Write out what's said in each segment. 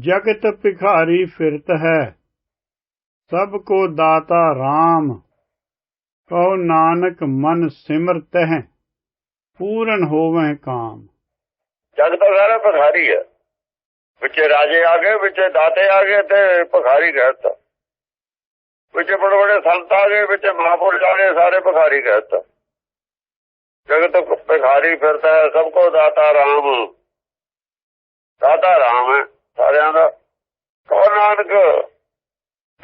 ਜਗਤ ਭਿਖਾਰੀ ਫਿਰਤ ਹੈ, ਸਭ ਕੋ ਦਾਤਾ RAM ਕਹੋ ਨਾਨਕ ਮਨ ਸਿਮਰਤ ਹੈ, ਪੂਰਨ ਹੋਵੇ ਕਾਮ। ਜਗ ਤਾਂ ਸਾਰਾ ਭਖਾਰੀ ਹੈ। ਵਿੱਚੇ ਰਾਜੇ ਆ ਗਏ, ਵਿੱਚੇ ਦਾਤੇ ਆ ਗਏ ਤੇ ਭਿਖਾਰੀ ਰਹਿਤਾ। ਵਿੱਚੇ ਬੜੇ ਬੜੇ ਸੰਤ ਆ ਗਏ, ਵਿੱਚੇ ਮਹਾਪੁਰਸ਼ ਆ ਗਏ, ਸਾਰੇ ਭਿਖਾਰੀ ਰਹਿਤਾ। ਜਗਤ ਭਿਖਾਰੀ ਫਿਰਦਾ ਹੈ, ਸਭ ਕੋ ਦਾਤਾ ਰਾਮ। ਦਾਤਾ ਰਾਮ ਹੈ। ਸਾਰਿਆਂ ਦਾ। ਕੋ ਨਾਨਕ?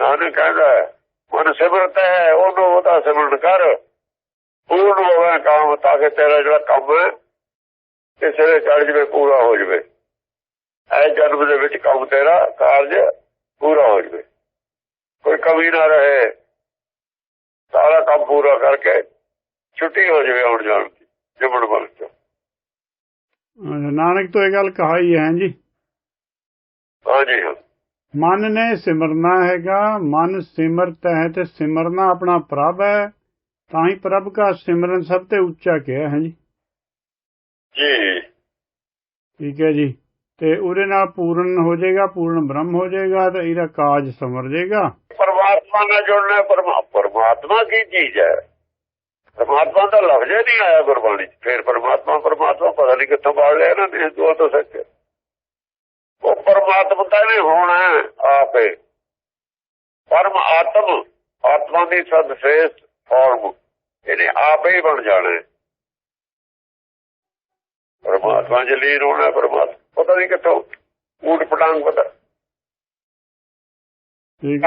ਨਾਨਕ ਕਹਿੰਦਾ ਮਨ ਸਿਮਰਤ ਹੈ, ਉਹਨੂੰ ਉਹਦਾ ਸਿਮਰਨ ਕਰ। ਪੂਰਨ ਹੋਵੇ ਕੰਮ, ਤਾਂ ਕਿ ਤੇਰਾ ਜਿਹੜਾ ਕੰਮ ਹੈ ਇਹ ਸਿਰੇ ਚੜ ਜਵੇ, ਪੂਰਾ ਹੋ ਜਵੇ। ਐ ਜਨਮ ਦੇ ਵਿੱਚ ਕੰਮ ਤੇਰਾ ਕਾਰਜ ਪੂਰਾ ਹੋ ਜਵੇ। ਕੋਈ ਕਮੀ ਨਾ ਰਹੇ। ਸਾਰਾ ਕੰਮ ਪੂਰਾ ਕਰਕੇ ਛੁੱਟੀ ਹੋ ਜਵੇ ਆਉਣ ਜਾਣ ਦੀ ਜਮਣ ਬਲ ਚ। ਨਾਨਕ ਤੋਂ ਇਹ ਗੱਲ ਕਹਾਈ ਹੈ ਜੀ। ਹਾਂਜੀ ਮਨ ਨੇ ਸਿਮਰਨਾ ਹੈਗਾ ਮਨ ਸਿਮਰਤ ਹੈ ਤੇ ਸਿਮਰਨਾ ਆਪਣਾ ਪ੍ਰਭ ਹੈ ਤਾਂ ਹੀ ਪ੍ਰਭ ਦਾ ਸਿਮਰਨ ਸਭ ਤੇ ਉੱਚਾ ਕਿਹਾ ਹੈ ਜੀ। ਜੀ। ਠੀਕ ਹੈ ਜੀ। ਤੇ ਉਹਦੇ ਨਾਲ ਪੂਰਨ ਹੋ ਜਾਏਗਾ ਪੂਰਨ ਬ੍ਰਹਮ ਹੋ ਜਾਏਗਾ ਤੇ ਇਹਦਾ ਕਾਜ ਸਮਰ ਜਾਏਗਾ। ਪਰਮਾਤਮਾ ਨਾਲ ਜੁੜਨਾ ਪਰਮਾਤਮਾ ਕੀ ਚੀਜ਼ ਹੈ? ਪਰਮਾਤਮਾ ਦਾ ਲਫ਼ਜ਼ ਨਹੀਂ ਆਇਆ ਗੁਰਬਾਣੀ 'ਚ। ਫਿਰ ਪਰਮਾਤਮਾ ਪਰਮਾਤਮਾ ਪਤਾ ਨਹੀਂ ਕਿੱਥੋਂ ਬਾੜ ਲਿਆ ਇਹਨਾਂ ਨੇ ਦੋ ਤੋਂ ਸੱਚ ਉਹ ਪਰਮਾਤਮਾ ਤਾਂ ਨਹੀਂ ਹੋਣਾ ਆਪੇ। ਪਰਮ ਆਤਮ ਆਤਮਾ ਦੀ ਸਦ ਸ੍ਰੇਸ਼ਟ ਫਾਰਮ ਇਹਨੇ ਆਪੇ ਹੀ ਬਣ ਜਾਣਾ ਪਰਮਾਤਮਾ ਚ ਲੀਨ ਹੋਣਾ ਪਰਮਾਤਮਾ। ਪਤਾ ਨਹੀਂ ਕਿੱਥੋਂ ਊਟ ਪਟਾਂਗ ਪਤਾ।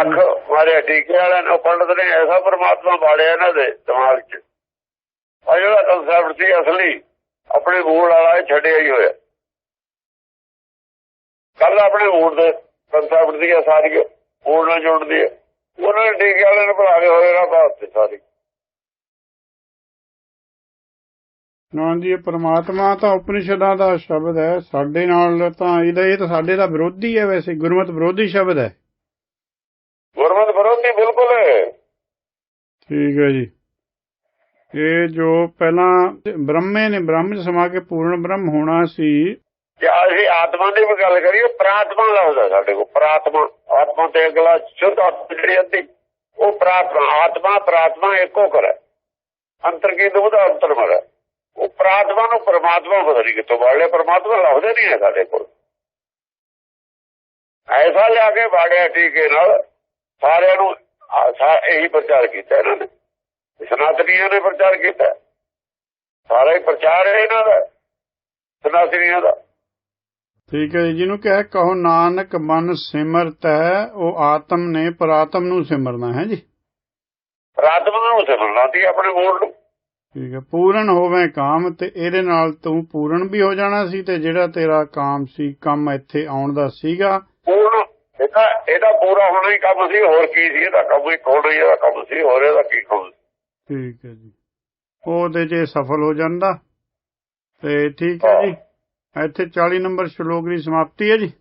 ਅੱਖ ਮਾਰੇ ਟੀਕੇ ਵਾਲਿਆਂ ਨੇ ਪੰਡਤ ਨੇ ਐਸਾ ਪਰਮਾਤਮਾ ਬਾੜਿਆ ਇਹਨਾਂ ਦੇ ਦਿਮਾਗ 'ਚ। ਆ ਜਿਹੜਾ ਕਨਸੈਪਟ ਸੀ ਅਸਲੀ ਆਪਣੇ ਮੂਲ ਵਾਲਾ ਛੱਡਿਆ ਹੀ ਹੋਇਆ। ਕੱਲ ਆਪਣੇ ਮੂਲ ਦੇ ਕਨਸੈਪਟ ਦੀਆਂ ਸਾਰੀਆਂ ਮੂਲ ਨਾਲ ਜੁੜਦੀ ਹੈ ਉਹਨਾਂ ਨੇ ਟੀਕੇ ਵਾਲਿਆਂ ਨੇ ਕੇ ਹੋਏ ਨਾ ਬਾਤ ਸਾਰੀ। ਨਾ ਜੀ ਪ੍ਰਮਾਤਮਾ ਤਾਂ ਉਪਨਿਸ਼ਦਾਂ ਦਾ ਸ਼ਬਦ ਹੈ। ਸਾਡੇ ਨਾਲ ਤਾਂ ਇਹਦਾ ਇਹ ਤਾਂ ਸਾਡੇ ਦਾ ਵਿਰੋਧੀ ਹੈ ਵੈਸੇ ਗੁਰਮਤ ਵਿਰੋਧੀ ਸ਼ਬਦ ਹੈ। ਗੁਰਮਤ ਵਿਰੋਧੀ ਬਿਲਕੁਲ ਹੈ। ਠੀਕ ਹੈ ਜੀ। ਇਹ ਜੋ ਪਹਿਲਾਂ ਬ੍ਰਹਮੇ ਨੇ ਬ੍ਰਹਮ ਸਮਾ ਕੇ ਪੂਰਨ ਬ੍ਰਹਮ ਹੋਣਾ ਸੀ ਜੇ ਅਸੀਂ ਆਤਮਾ ਦੀ ਵੀ ਗੱਲ ਕਰੀਏ, ਪ੍ਰਾਤਮਾ ਲਫ਼ਜ਼ ਸਾਡੇ ਕੋਲ, ਪ੍ਰਾਤਮਾ। ਆਤਮਾ ਤੇ ਅਗਲਾ ਸ਼ੁੱਧ ਆਤਮਾ ਜਿਹੜੀ ਅੱਧੀ, ਉਹ ਪ੍ਰਾਤਮਾ, ਆਤਮਾ, ਪ੍ਰਾਤਮਾ ਇੱਕੋ ਕਰ ਅੰਤਰ ਕੀ ਦੁਬਦਾ ਅੰਤਰ ਮਰ ਉਹ ਪ੍ਰਾਤਮਾ ਨੂੰ ਪਰਮਾਤਮਾ ਪਤਾ ਨਹੀਂ ਕਿੱਥੋਂ ਬਾੜ ਪਰਮਾਤਮਾ ਲਫ਼ਜ਼ ਨਹੀਂ ਹੈ ਸਾਡੇ ਕੋਲ। ਐਸਾ ਲਿਆ ਕੇ ਬਾੜਿਆ ਟੀਕੇ ਨਾਲ, ਸਾਰਿਆਂ ਨੂੰ ਇਹੀ ਪ੍ਰਚਾਰ ਕੀਤਾ ਇਹਨਾਂ ਨੇ। ਸਨਾਤਨੀਆਂ ਨੇ ਪ੍ਰਚਾਰ ਕੀਤਾ। ਸਾਰਾ ਹੀ ਪ੍ਰਚਾਰ ਹੈ ਇਹਨਾਂ ਦਾ, ਸਨਾਤਨੀਆਂ ਦਾ। ਠੀਕ ਹੈ ਜੀ ਜਿਹਨੂੰ ਕਹੇ ਕਹੋ ਨਾਨਕ ਮਨ ਸਿਮਰਤ ਹੈ ਉਹ ਆਤਮ ਨੇ ਪ੍ਰਾਤਮ ਨੂੰ ਸਿਮਰਨਾ ਹੈ ਜੀ? ਪ੍ਰਾਤਮਾ ਨੂੰ ਸਿਮਰਨਾ ਸੀ ਆਪਣੇ ਮੂਲ ਨੂੰ। ਠੀਕ ਹੈ ਪੂਰਨ ਹੋਵੇ ਕਾਮ ਤੇ ਇਹਦੇ ਨਾਲ ਤੂੰ ਪੂਰਨ ਵੀ ਹੋ ਜਾਣਾ ਸੀ ਤੇ ਜਿਹੜਾ ਤੇਰਾ ਕਾਮ ਸੀ ਕੰਮ ਇੱਥੇ ਆਉਣ ਦਾ ਸੀਗਾ। ਪੂਰਨ ਇਹਦਾ ਇਹਦਾ ਪੂਰਾ ਹੋਣਾ ਹੀ ਕੰਮ ਸੀ ਹੋਰ ਕੀ ਸੀ ਇਹਦਾ ਕੰਮ ਹੀ ਹੋਣਾ ਹੀ ਇਹਦਾ ਕੰਮ ਸੀ ਹੋਰ ਇਹਦਾ ਕੀ ਕੰਮ? ਠੀਕ ਹੈ ਜੀ ਉਹਦੇ ਇਹ ਸਫਲ ਹੋ ਜਾਂਦਾ। ਤੇ ਠੀਕ ਹੈ ਜੀ। ਇੱਥੇ 40 ਨੰਬਰ ਸ਼ਲੋਕ ਦੀ ਸਮਾਪਤੀ ਹੈ ਜੀ।